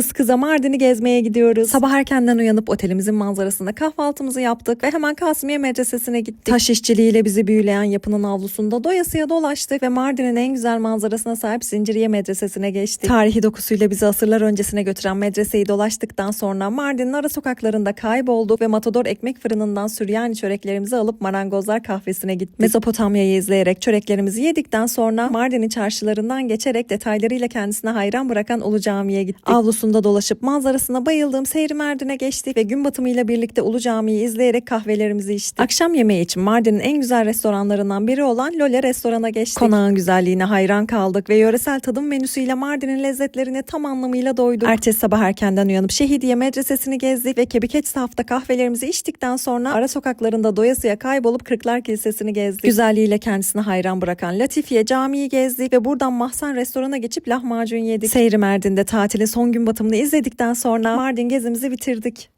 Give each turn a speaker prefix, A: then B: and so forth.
A: Kız kıza Mardin'i gezmeye gidiyoruz. Sabah erkenden uyanıp otelimizin manzarasında kahvaltımızı yaptık ve hemen Kasimiye Medresesi'ne gittik. Taş işçiliğiyle bizi büyüleyen yapının avlusunda doyasıya dolaştık ve Mardin'in en güzel manzarasına sahip Zinciriye Medresesi'ne geçtik. Tarihi dokusuyla bizi asırlar öncesine götüren medreseyi dolaştıktan sonra Mardin'in ara sokaklarında kaybolduk ve Matador ekmek fırınından Süryani çöreklerimizi alıp Marangozlar kahvesine gittik. Mezopotamya'yı izleyerek çöreklerimizi yedikten sonra Mardin'in çarşılarından geçerek detaylarıyla kendisine hayran bırakan Ulu Cami'ye gittik. Avlusunda dolaşıp manzarasına bayıldığım Seyri Merdin'e geçtik ve gün batımıyla birlikte Ulu Cami'yi izleyerek kahvelerimizi içtik. Akşam yemeği için Mardin'in en güzel restoranlarından biri olan Lole restorana geçtik. Konağın güzelliğine hayran kaldık ve yöresel tadım menüsüyle Mardin'in lezzetlerini tam anlamıyla doyduk. Ertesi sabah erkenden uyanıp Şehidiye Medresesi'ni gezdik ve Kebikeç safta kahvelerimizi içtikten sonra ara sokaklarında doyasıya kaybolup Kırklar Kilisesi'ni gezdik. Güzelliğiyle kendisine hayran bırakan Latifiye Camii'yi gezdik ve buradan Mahsan restorana geçip lahmacun yedik. Seyri Mardin'de tatilin son gün batımını izledikten sonra Mardin gezimizi bitirdik.